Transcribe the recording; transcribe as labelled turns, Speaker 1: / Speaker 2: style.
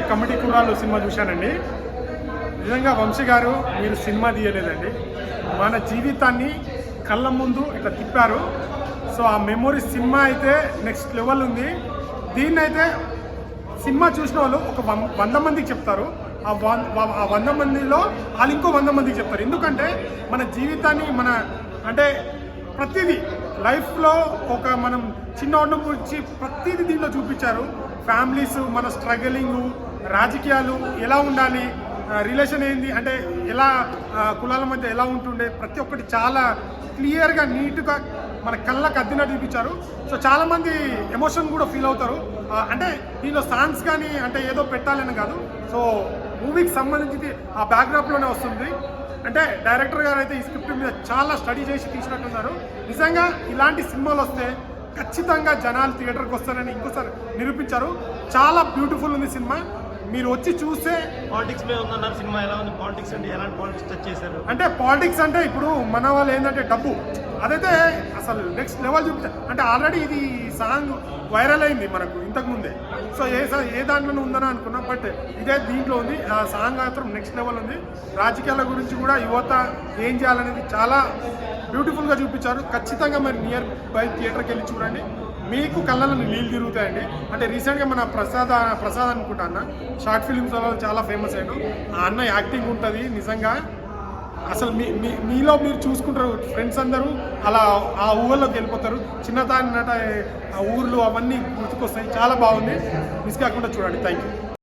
Speaker 1: Committee కుర్రాళ్ళు cinema చూశానండి. నిజంగా వంశీ గారు మీరు సినిమా తీయలేదండి. మన జీవితాన్ని కళ్ళ ముందు ఇట్లా తిప్పారు. సో ఆ మెమొరీ సినిమా అయితే నెక్స్ట్ లెవెల్ ఉంది. దీన్ని అయితే సినిమా చూసిన వాళ్ళు ఒక వం- వంద మందికి చెప్తారు. ఆ ఆ వంద మందిలో వాళ్ళు ఇంకో వంద మందికి చెప్తారు. ఎందుకంటే మన జీవితాన్ని మన అంటే ప్రతిదీ లైఫ్లో ఒక మనం చిన్న ఉండడం గురించి ప్రతిదీ దీంట్లో చూపించారు. ఫ్యామిలీస్ మన స్ట్రగలింగ్ రాజకీయాలు ఎలా ఉండాలి రిలేషన్ ఏంది అంటే ఎలా కులాల మధ్య ఎలా ఉంటుండే ప్రతి ఒక్కటి చాలా క్లియర్గా నీట్గా మన కళ్ళకు అద్దినట్టు చూపించారు. సో చాలామంది ఎమోషన్ కూడా ఫీల్ అవుతారు. అంటే దీనిలో సాంగ్స్ కానీ అంటే ఏదో పెట్టాలని కాదు. సో మూవీకి సంబంధించి ఆ బ్యాక్డ్రాప్లోనే వస్తుంది. అంటే డైరెక్టర్ గారు అయితే ఈ స్క్రిప్ట్ మీద చాలా స్టడీ చేసి తీసినట్టున్నారు. నిజంగా ఇలాంటి సినిమాలు వస్తే ఖచ్చితంగా జనాలు థియేటర్కి వస్తారని ఇంకోసారి నిరూపించారు. చాలా బ్యూటిఫుల్ ఉంది సినిమా. మీరు వచ్చి చూస్తే
Speaker 2: పాలిటిక్స్ మీద ఉందన్నారు సినిమా ఎలా ఉంది పాలిటిక్స్ అంటే ఎలాంటి పాలిటిక్స్ టచ్ చేశారు?
Speaker 1: అంటే పాలిటిక్స్ అంటే ఇప్పుడు మన వాళ్ళు ఏంటంటే డబ్బు. అదైతే అసలు నెక్స్ట్ లెవెల్ చూపించారు అంటే ఆల్రెడీ ఇది సాంగ్ వైరల్ అయింది మనకు ఇంతకు ముందే. సో ఏ ఏ దాంట్లోనే ఉందని అనుకున్నా బట్ ఇదే దీంట్లో ఉంది. ఆ సాంగ్ మాత్రం నెక్స్ట్ లెవెల్ ఉంది. రాజకీయాల గురించి కూడా యువత ఏం చేయాలనేది చాలా బ్యూటిఫుల్గా చూపించారు. ఖచ్చితంగా మరి నియర్ బై థియేటర్కి వెళ్ళి చూడండి. మీకు కళ్ళలో నీళ్ళు తిరుగుతాయండి. అంటే రీసెంట్గా మన ప్రసాద్ ప్రసాద్ అనుకుంటా అన్న షార్ట్ ఫిలిమ్స్ వల్ల చాలా ఫేమస్ అయ్యాడు. ఆ అన్న యాక్టింగ్ ఉంటుంది నిజంగా. అసలు మీ మీ- మీలో మీరు చూసుకుంటారు ఫ్రెండ్స్ అందరూ అలా ఆ ఊళ్ళోకి వెళ్ళిపోతారు. చిన్నదాని నట ఆ ఊర్లు అవన్నీ గుర్తుకొస్తాయి. చాలా బాగుంది. మిస్ కాకుండా చూడండి. Thank you